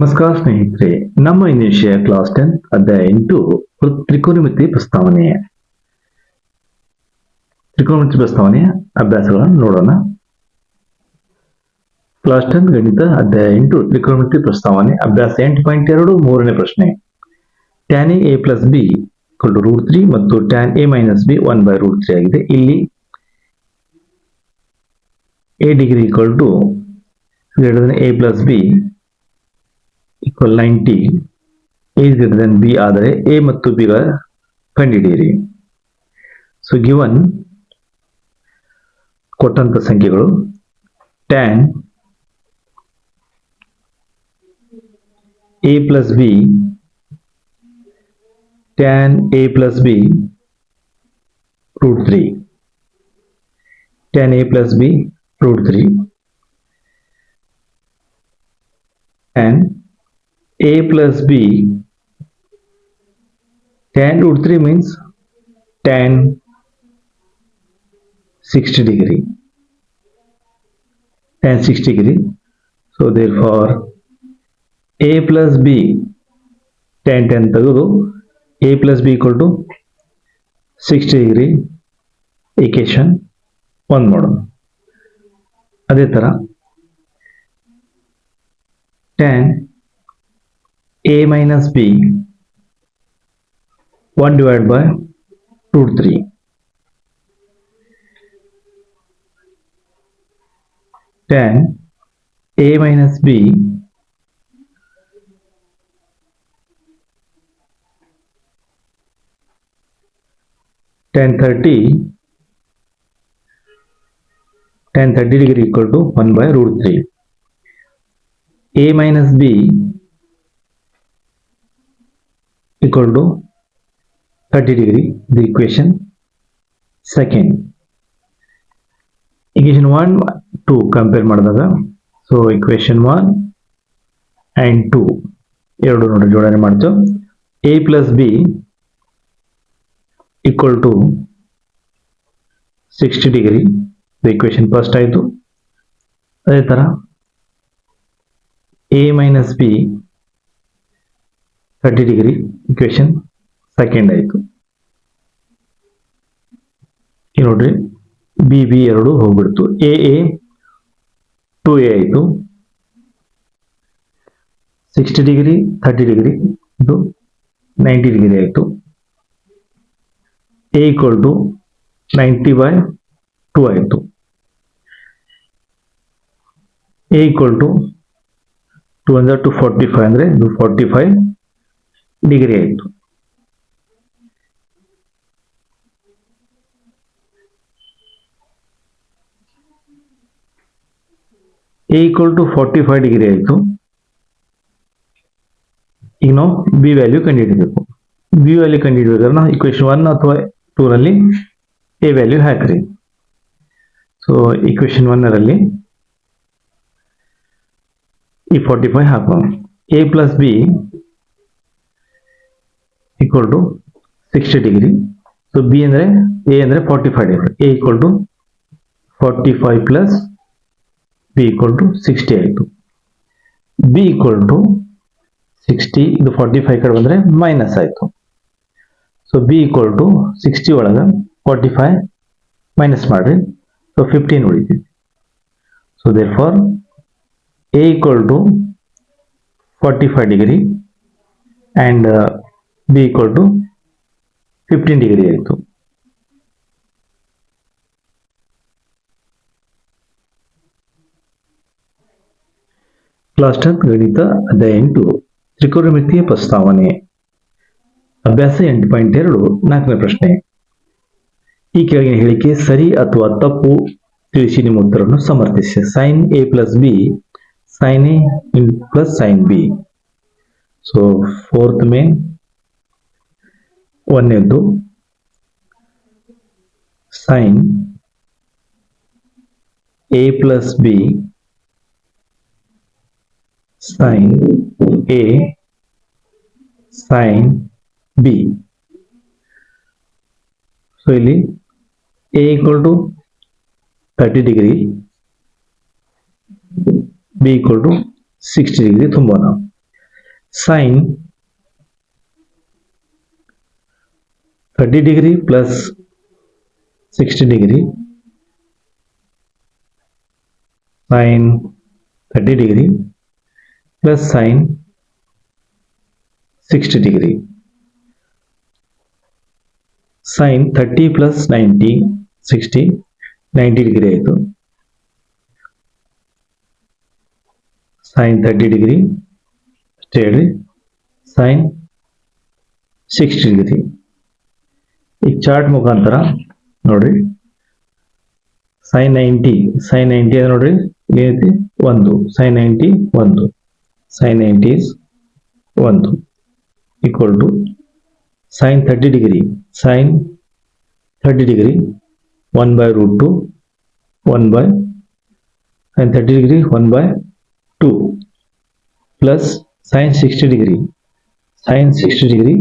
ನಮಸ್ಕಾರ ಸ್ನೇಹಿತರೆ, ನಮ್ಮ ವಿಷಯ ಕ್ಲಾಸ್ ಟೆನ್, ಅಧ್ಯಾಯ ಎಂಟು ತ್ರಿಕೋನಮಿತಿ ಪ್ರಸ್ತಾವನೆ. ತ್ರಿಕೋನಮಿತಿ ಪ್ರಸ್ತಾವನೆಯ ಅಭ್ಯಾಸಗಳನ್ನು ನೋಡೋಣ. ಕ್ಲಾಸ್ ಟೆನ್, ಗಣಿತ, ಅಧ್ಯಾಯ ಎಂಟು, ತ್ರಿಕೋನಮಿತಿ ಪ್ರಸ್ತಾವನೆ, ಅಭ್ಯಾಸ ಎಂಟು ಪಾಯಿಂಟ್ ಎರಡು, ಮೂರನೇ ಪ್ರಶ್ನೆ. ಟ್ಯಾನ್ ಎ ಪ್ಲಸ್ ಬಿ ಕೊಟ್ಟು ರೂಟ್ ತ್ರೀ ಮತ್ತು tan A minus B one by root three ಆಗಿದೆ. ಇಲ್ಲಿ A degree equal to greater A plus B equal ninety A greater than B ಆದರೆ ಎ ಮತ್ತು ಬಿ ಕಂಡುಹಿಡಿಯಿರಿ. ಸೊ ಗಿವನ್ ಕೊಟ್ಟಂತ ಸಂಖ್ಯೆಗಳು tan A plus B tan A plus B root three tan A plus B root three and a plus b tan root 3 means tan 60 degree tan 60 degree so therefore a plus b tan 10 ತೆಗೆದು a plus b equal to 60 degree equation one ಮಾಡೋಣ ಅದೇ ಥರ tan a minus b 1 divided by root 3 tan a minus b tan 30 tan 30 degree equal to 1 by root 3 a minus b equal to 30 degree the equation second equation 1 2 compare ಮಾಡಿದಾಗ so equation 1 and 2 ಎರಡು ನೋಡಿ ಜೋಡಣೆ ಮಾಡ್ತು a plus b equal to 60 degree the equation first ಆಯಿತು ಅದೇ ಥರ a minus b 30 degree equation second ಆಯಿತು ಈಗ ನೋಡ್ರಿ ಬಿ ಬಿ ಎರಡು ಹೋಗ್ಬಿಡ್ತು. ಎ ಎ ಟು ಎ ಆಯಿತು. ಸಿಕ್ಸ್ಟಿ ಡಿಗ್ರಿ ಥರ್ಟಿ ಡಿಗ್ರಿ ಇದು ನೈಂಟಿ ಡಿಗ್ರಿ ಆಯಿತು. A equal to ninety by two ಆಯಿತು. ಎ ಈಕ್ವಲ್ ಟು ಟು ಅಂದ್ರೆ ಟು ಫಾರ್ಟಿ ಫೈವ್ ಅಂದರೆ ಇದು ಫಾರ್ಟಿ ಫೈವ್ ಡಿಗ್ರಿ ಆಯಿತು. Equal to forty five degree ಆಯಿತು. ಈಗ ನಾವು ಬಿ ವ್ಯಾಲ್ಯೂ ಕಂಡುಹಿಡಬೇಕು. ಬಿ ವ್ಯಾಲ್ಯೂ ಕಂಡುಹಿಡಬೇಕಾದ್ರೆ ನಾವು ಇಕ್ವೇಶನ್ ಒನ್ ಅಥವಾ ಟೂರಲ್ಲಿ ಎ ವ್ಯಾಲ್ಯೂ ಹಾಕ್ರಿ. ಸೊ ಇಕ್ವೇಶನ್ ಒನ್ನರಲ್ಲಿ ಈ ಫೋರ್ಟಿ ಫೈವ್ ಹಾಕೋಣ. A plus B equal to sixty degree so B ಅಂದರೆ ಎ ಅಂದರೆ forty five degree A equal to forty five plus B equal to sixty ಆಯಿತು B equal to sixty ಇದು forty five ಕಡೆ ಬಂದರೆ minus ಆಯಿತು. So B equal to sixty ಒಳಗೆ forty five minus ಮಾಡಿರಿ. So fifteen ಉಳಿತೀವಿ so therefore a equal to 45 five degree uh, b equal to 15 degree ಆಯಿತು. Class tenth ಗಣಿತ ಅಧ್ಯಾಯ ಎಂಟು, ತ್ರಿಕೋನಮಿತಿಯ ಪ್ರಸ್ತಾವನೆ. ಅಭ್ಯಾಸ ಎಂಟು ಪಾಯಿಂಟ್ ಎರಡು, ನಾಲ್ಕನೇ ಪ್ರಶ್ನೆ. ಈ ಕೆಳಗಿನ ಹೇಳಿಕೆ ಸರಿ ಅಥವಾ ತಪ್ಪು ತಿಳಿಸಿ ನಿಮ್ಮ ಉತ್ತರವನ್ನು ಸಮರ್ಥಿಸಿ. Sine A plus B sin A plus plus sin B. So, fourth में ಒಂದನೇದ್ದು sin A plus B sin A sin B. So ಇಲ್ಲಿ A equal to 30 degree B equal to sixty degree ತುಂಬೋಣ sine thirty degree plus sixty degree sine thirty degree plus sine sixty degree sine thirty plus ninety sixty ninety degree ಆಯಿತು sine thirty degree ಅಷ್ಟೇ ಹೇಳಿ sine sixty degree ಈ chart ಮುಖಾಂತರ ನೋಡ್ರಿ. Sine ninety sine ninety ಅಂದ್ರೆ ನೋಡ್ರಿ, ಏನೈತಿ? ಒಂದು. ಸೈನ್ ನೈಂಟಿ, ಒಂದು. ಸೈನ್ ನೈಂಟಿ ಇಸ್ ಒಂದು. Equal to sine thirty degree. Sine thirty degree, one by root two, one by sine thirty degree, one by two. Plus sine sixty degree. Sine sixty degree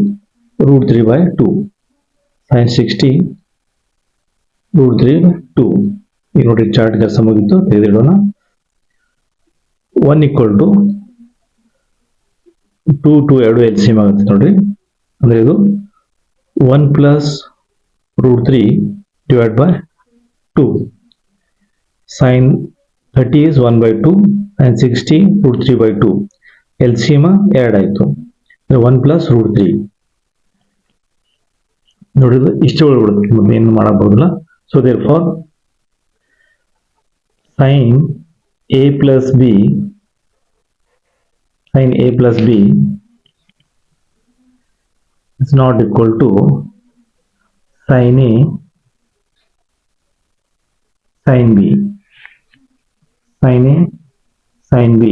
root three by two. Sine sixty root three two ಈಗ ನೋಡಿ chart ಕೆಲಸ ಮುಗಿತು ತೆಗೆದಿಡೋಣ. One equal to two two ಎರಡು L C ಆಗುತ್ತೆ ನೋಡ್ರಿ. ಅಂದರೆ ಇದು one plus root three divide by two sine thirty is one by two sine sixty root three by two L C M ಎರಡು ಆಯಿತು. ಒನ್ ಪ್ಲಸ್ ರೂಟ್ ತ್ರೀ ನೋಡಿದ್ರೆ ಇಷ್ಟು ಉಳ್ಬಿಡುತ್ತೆ ಮತ್ತೆ ಏನು ಮಾಡಬಹುದಿಲ್ಲ. So therefore sine A plus B sin a plus b is not equal to sin a, sin b. Sin a, sin b.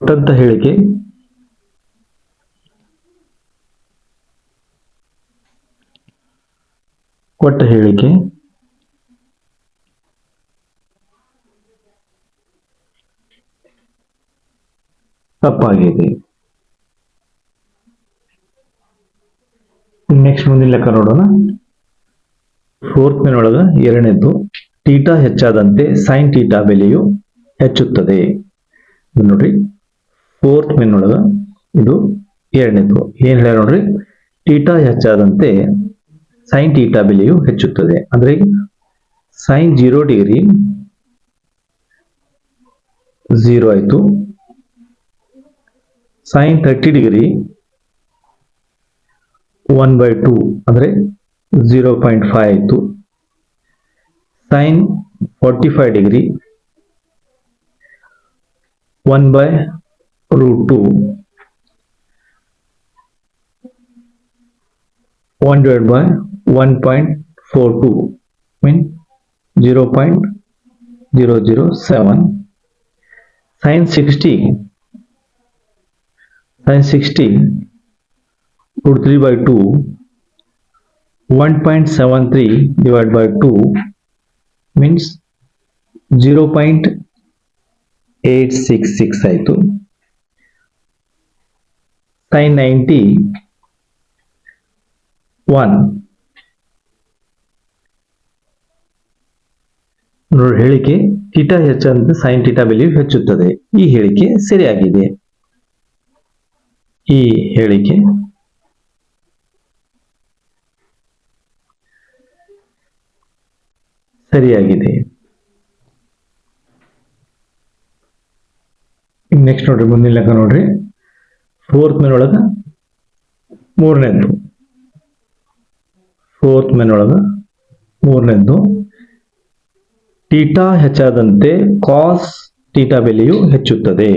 ಕೊಟ್ಟಂತ ಹೇಳಿಕೆ ಕೊಟ್ಟ ಹೇಳಿಕೆ. ತಪ್ಪಾಗಿದೆ. ನೆಕ್ಸ್ಟ್ ಮುಂದಿನ ಲೆಕ್ಕ ನೋಡೋಣ. ಫೋರ್ತ್ ಮೇನ್ ಒಳಗ ಎರಡನೇದು ಟೀಟಾ ಹೆಚ್ಚಾದಂತೆ ಸೈನ್ ಟೀಟಾ ಬೆಲೆಯು ಹೆಚ್ಚುತ್ತದೆ. ನೋಡ್ರಿ ಫೋರ್ತ್ ಮೇನ್ ಒಳಗ ಇದು ಎರಡನೇದು. ಏನ್ ಹೇಳ್ಯಾರ ನೋಡ್ರಿ ಟೀಟಾ ಹೆಚ್ಚಾದಂತೆ सैन टीटा बलू हम अगर sine zero zero sine thirty degree one by two अरे ज़ीरो पॉइंट फाइव आयु sine forty five degree one by root two one divide by 1.42 mean 0 0.007 sine 60 sine 60 root 3 by 2 1.73 divided by 2 means 0 0.866 ಆಯಿತು sin 90 1 ಹೇಳಿಕೆ theta ಹೆಚ್ಚಂತೆ sine theta ಬೆಲೆಯು ಹೆಚ್ಚುತ್ತದೆ. ಈ ಹೇಳಿಕೆ ಸರಿಯಾಗಿದೆ. ಈ ಹೇಳಿಕೆ ಸರಿಯಾಗಿದೆ. ನೆಕ್ಸ್ಟ್ ನೋಡ್ರಿ, ಮುಂದಿನ ಲೆಕ್ಕ ನೋಡ್ರಿ. ಫೋರ್ತ್ ಮೆನ್ ಒಳಗ ಮೂರನೇದ್ದು. ಫೋರ್ತ್ ಮೆನ್ ಒಳಗ ಮೂರನೇದ್ದು. ಟೀಟಾ ಹೆಚ್ಚಾದಂತೆ ಕಾಸ್ ಟೀಟಾ ಬೆಲೆಯು ಹೆಚ್ಚುತ್ತದೆ.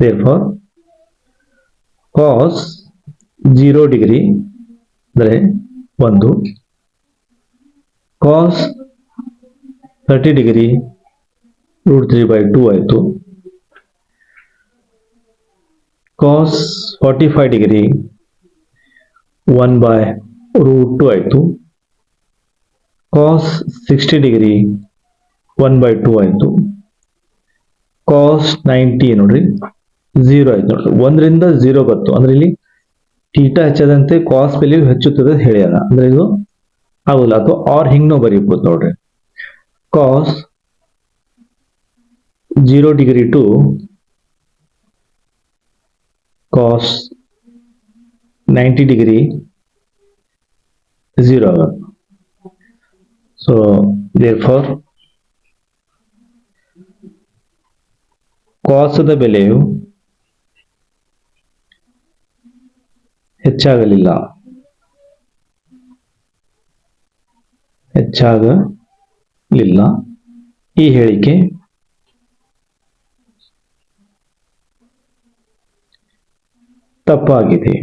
Therefore cos zero degree ಅಂದರೆ ಒಂದು cos thirty degree root three by two ಆಯಿತು. Cos forty five degree one by root two ಆಯಿತು. Cos sixty degree one by two ಆಯಿತು. ಕಾಸ್ ನೈಂಟಿ ನೋಡ್ರಿ. ಝೀರೋ ಆಯ್ತು ನೋಡ್ರಿ. ಒಂದರಿಂದ ಝೀರೋ ಬಂತು ಅಂದ್ರೆ ಇಲ್ಲಿ ಟೀಟಾ ಹೆಚ್ಚದಂತೆ ಕಾಸ್ ಬೆಲೆಯು ಹೆಚ್ಚುತ್ತದೆ ಹೇಳ್ಯಾರ. ಅಂದ್ರೆ ಇದು ಆಗುಲ್ಲ ಅಥವಾ ಆರ್ ಹಿಂಗ್ನೂ ಬರೀಬಹುದು ನೋಡ್ರಿ. Cos zero degree to cos ninety degree zero ಆಗುತ್ತೆ. ಸೊ ದೇರ್ ಫಾರ್ ಕಾಸದ ಬೆಲೆಯು ಹೆಚ್ಚಾಗಲಿಲ್ಲ. ಹೆಚ್ಚಾಗಲಿಲ್ಲ. ಈ ಹೇಳಿಕೆ ತಪ್ಪಾಗಿದೆ.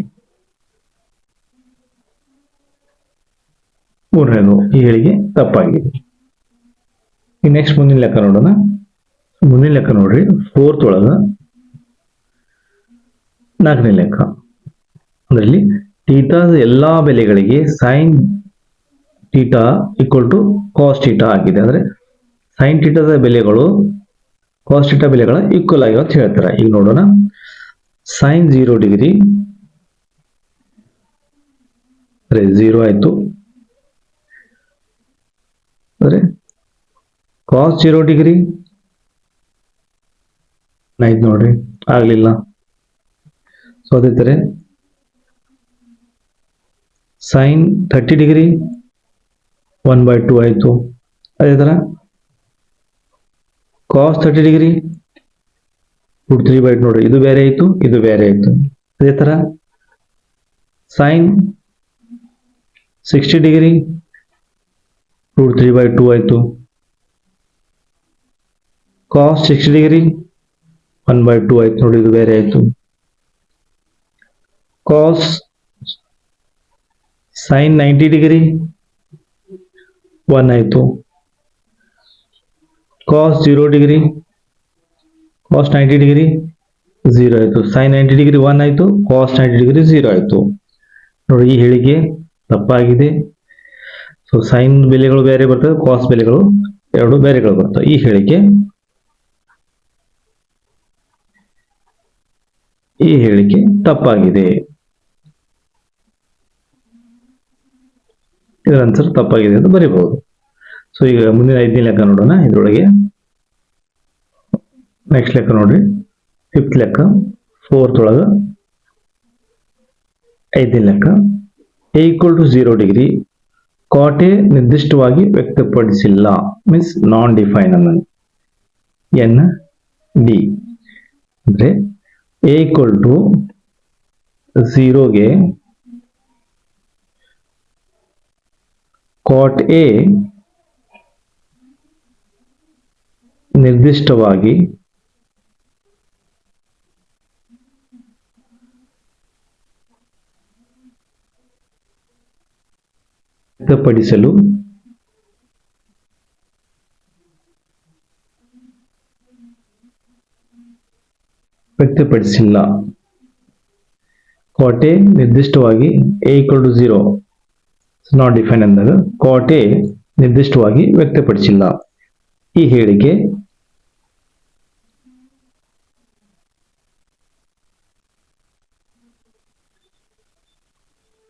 ಮೂರನೇದು, ಈ ಹೇಳಿಕೆ ತಪ್ಪಾಗಿದೆ. ಈ ನೆಕ್ಸ್ಟ್ ಮುಂದಿನ ಲೆಕ್ಕ ನೋಡೋಣ. ಮುಂದಿನ ಲೆಕ್ಕ ನೋಡ್ರಿ. ಫೋರ್ತ್ ಒಳಗ ನಾಲ್ಕನೇ ಲೆಕ್ಕ. ಅದರಲ್ಲಿ ಟೀಟಾದ ಎಲ್ಲಾ ಬೆಲೆಗಳಿಗೆ sine theta equal to cos theta ಆಗಿದೆ. ಅಂದ್ರೆ ಸೈನ್ ಟೀಟಾದ ಬೆಲೆಗಳು ಕಾಸ್ಟ್ ಟೀಟಾ ಬೆಲೆಗಳ ಈಕ್ವಲ್ ಆಗಿವೆ ಅಂತ ಹೇಳ್ತಾರೆ. ಈಗ ನೋಡೋಣ. ಸೈನ್ ಜೀರೋ ಡಿಗ್ರಿ ಅಂದ್ರೆ ಜೀರೋ ಆಯ್ತು. ಅಂದ್ರೆ ಕಾಸ್ಟ್ ಜೀರೋ ಡಿಗ್ರಿ ಆಯ್ತು ನೋಡ್ರಿ, ಆಗ್ಲಿಲ್ಲ. ಸೊ ಅದೇ ತರ. Sine thirty degree one by two ಆಯಿತು. ಅದೇ ಥರ cos thirty degree root three by ನೋಡ್ರಿ. ಇದು ಬೇರೆ ಆಯಿತು, ಇದು ಬೇರೆ ಆಯಿತು. ಅದೇ ಥರ sine sixty degree root three by two ಆಯಿತು. Cos sixty degree one by two ಆಯ್ತು ನೋಡಿ ಇದು ಬೇರೆ ಆಯಿತು cos sine ninety degree one ಆಯಿತು cos zero degree cos ninety degree zero ಆಯಿತು ಸೈನ್ ನೈಂಟಿ ಡಿಗ್ರಿ ಒನ್ ಆಯಿತು ಕಾಸ್ ನೈಂಟಿ ಡಿಗ್ರಿ ಝೀರೋ ಆಯಿತು ನೋಡಿ, ಈ ಹೇಳಿಕೆ ತಪ್ಪಾಗಿದೆ. ಸೊ ಸೈನ್ ಬೆಲೆಗಳು ಬೇರೆ ಬರ್ತವೆ ಕಾಸ್ ಬೆಲೆಗಳು ಎರಡು ಬೇರೆಗಳು ಬರ್ತವೆ. ಈ ಹೇಳಿಕೆ ಈ ಹೇಳಿಕೆ ತಪ್ಪಾಗಿದೆ. ಇದರ ಆನ್ಸರ್ ತಪ್ಪಾಗಿದೆ ಅಂತ ಬರೀಬಹುದು. ಸೊ ಈಗ ಮುಂದಿನ ಐದನೇ ಲೆಕ್ಕ ನೋಡೋಣ. ಇದರೊಳಗೆ ನೆಕ್ಸ್ಟ್ ಲೆಕ್ಕ ನೋಡ್ರಿ. ಫಿಫ್ತ್ ಲೆಕ್ಕ ಫೋರ್ತ್ ಒಳಗ ಐದನೇ ಲೆಕ್ಕ. A equal to zero degree cot A ನಿರ್ದಿಷ್ಟವಾಗಿ ವ್ಯಕ್ತಪಡಿಸಿಲ್ಲ. ಮೀನ್ಸ್ ನಾನ್ ಡಿಫೈನ್ ಅನ್ನ ಎನ್ ಡಿ ಅಂದ್ರೆ ಎ ಈಕ್ವಲ್ ಟು ಝೀರೋಗೆ ಕಾಟ್ ಎ ನಿರ್ದಿಷ್ಟವಾಗಿ ವ್ಯಕ್ತಪಡಿಸಲು ವ್ಯಕ್ತಪಡಿಸಿಲ್ಲ. ಕೋಟೆ ನಿರ್ದಿಷ್ಟವಾಗಿ A equal to zero not define ಅಂದಾಗ ಕೋಟೆ ನಿರ್ದಿಷ್ಟವಾಗಿ ವ್ಯಕ್ತಪಡಿಸಿಲ್ಲ. ಈ ಹೇಳಿಕೆ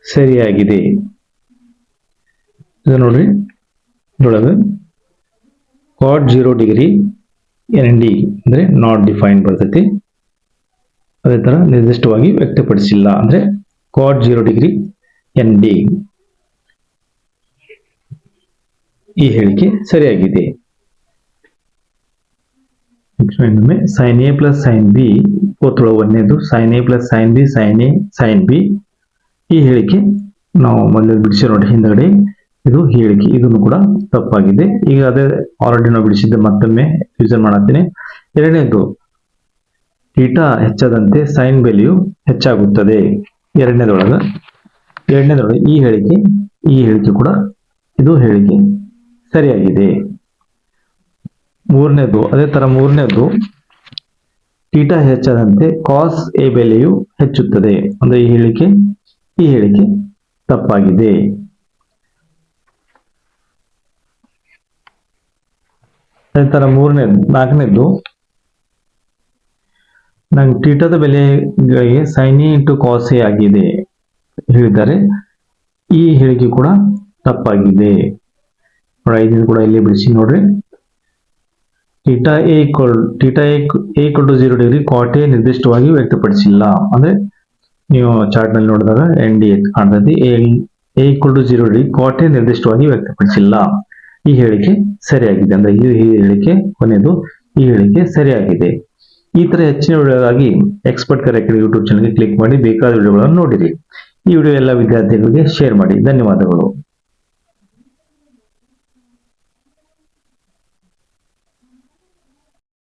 ಸರಿಯಾಗಿದೆ. ಇದು ನೋಡ್ರಿ, ನೋಡೋದು. Cot zero degree N D ಅಂದ್ರೆ ನಾಟ್ ಡಿಫೈನ್ ಬರ್ತೈತಿ. ಅದೇ ತರ ನಿರ್ದಿಷ್ಟವಾಗಿ ವ್ಯಕ್ತಪಡಿಸಿಲ್ಲ ಅಂದ್ರೆ cot zero degree N D ಈ ಹೇಳಿಕೆ ಸರಿಯಾಗಿದೆ. ಇನ್ನೊಮ್ಮೆ sine A plus sine B ಕೋತೊಳ ಒಂದನೇದು sine A plus sine B sine A sine B ಈ ಹೇಳಿಕೆ ನಾವು ಮೊದಲು ಬಿಡಿಸಿ ನೋಡಿ, ಹಿಂದಗಡೆ ಇದು ಹೇಳಿಕೆ, ಇದನ್ನು ಕೂಡ ತಪ್ಪಾಗಿದೆ. ಈಗ ಅದೇ ಆಲ್ರೆಡಿ ನಾವು ಬಿಡಿಸಿದ್ದೆ ಮತ್ತೊಮ್ಮೆ ಯೂಸ್ ಮಾಡತ್ತೀನಿ. ಎರಡನೇದು ಥೀಟಾ ಹೆಚ್ಚದಂತೆ ಸೈನ್ ಬೆಲೆಯು ಹೆಚ್ಚಾಗುತ್ತದೆ. ಎರಡನೇದೊಳಗ, ಎರಡನೇದೊಳಗೆ ಈ ಹೇಳಿಕೆ ಈ ಹೇಳಿಕೆ ಕೂಡ ಇದು ಹೇಳಿಕೆ ಸರಿಯಾಗಿದೆ. ಮೂರನೇದು, ಅದೇ ತರ ಮೂರನೇದು, ಥೀಟಾ ಹೆಚ್ಚಾದಂತೆ ಕಾಸ್ ಎ ಬೆಲೆಯು ಹೆಚ್ಚುತ್ತದೆ. ಅಂದ್ರೆ ಈ ಹೇಳಿಕೆ ಈ ಹೇಳಿಕೆ ತಪ್ಪಾಗಿದೆ. ಅದೇ ತರ ಮೂರನೇದು, ನಾಲ್ಕನೇದು ನಂಗೆ ಟೀಟದ ಬೆಲೆಗಳಿಗೆ ಸೈನಿ ಇಂಟು ಕಾಸೆ ಆಗಿದೆ ಹೇಳಿದ್ದಾರೆ. ಈ ಹೇಳಿಕೆ ಕೂಡ ತಪ್ಪಾಗಿದೆ. ಇದನ್ನು ಕೂಡ ಇಲ್ಲಿ ಬಿಡಿಸಿ ನೋಡ್ರಿ. Theta A equal theta A equal to zero degree cot A ನಿರ್ದಿಷ್ಟವಾಗಿ ವ್ಯಕ್ತಪಡಿಸಿಲ್ಲ. ಅಂದ್ರೆ ನೀವು ಚಾರ್ಟ್ನಲ್ಲಿ ನೋಡಿದಾಗ ಎನ್ ಡಿ ಕಾಣ್ತದೆ A equal to zero degree cot A ನಿರ್ದಿಷ್ಟವಾಗಿ ವ್ಯಕ್ತಪಡಿಸಿಲ್ಲ. ಈ ಹೇಳಿಕೆ ಸರಿಯಾಗಿದೆ. ಅಂದ್ರೆ ಈ ಹೇಳಿಕೆ ಕೊನೆಯದು ಈ ಹೇಳಿಕೆ ಸರಿಯಾಗಿದೆ. ಈ ತರ ಹೆಚ್ಚಿನ ವಿಡಿಯೋಗಾಗಿ ಎಕ್ಸ್ಪರ್ಟ್ ಕರೆಕ್ಟ್ ಯೂಟ್ಯೂಬ್ ಚಾನಲ್ಗೆ ಕ್ಲಿಕ್ ಮಾಡಿ ಬೇಕಾದ ವಿಡಿಯೋಗಳನ್ನು ನೋಡಿರಿ. ಈ ವಿಡಿಯೋ ಎಲ್ಲ ವಿದ್ಯಾರ್ಥಿಗಳಿಗೆ ಶೇರ್ ಮಾಡಿ. ಧನ್ಯವಾದಗಳು.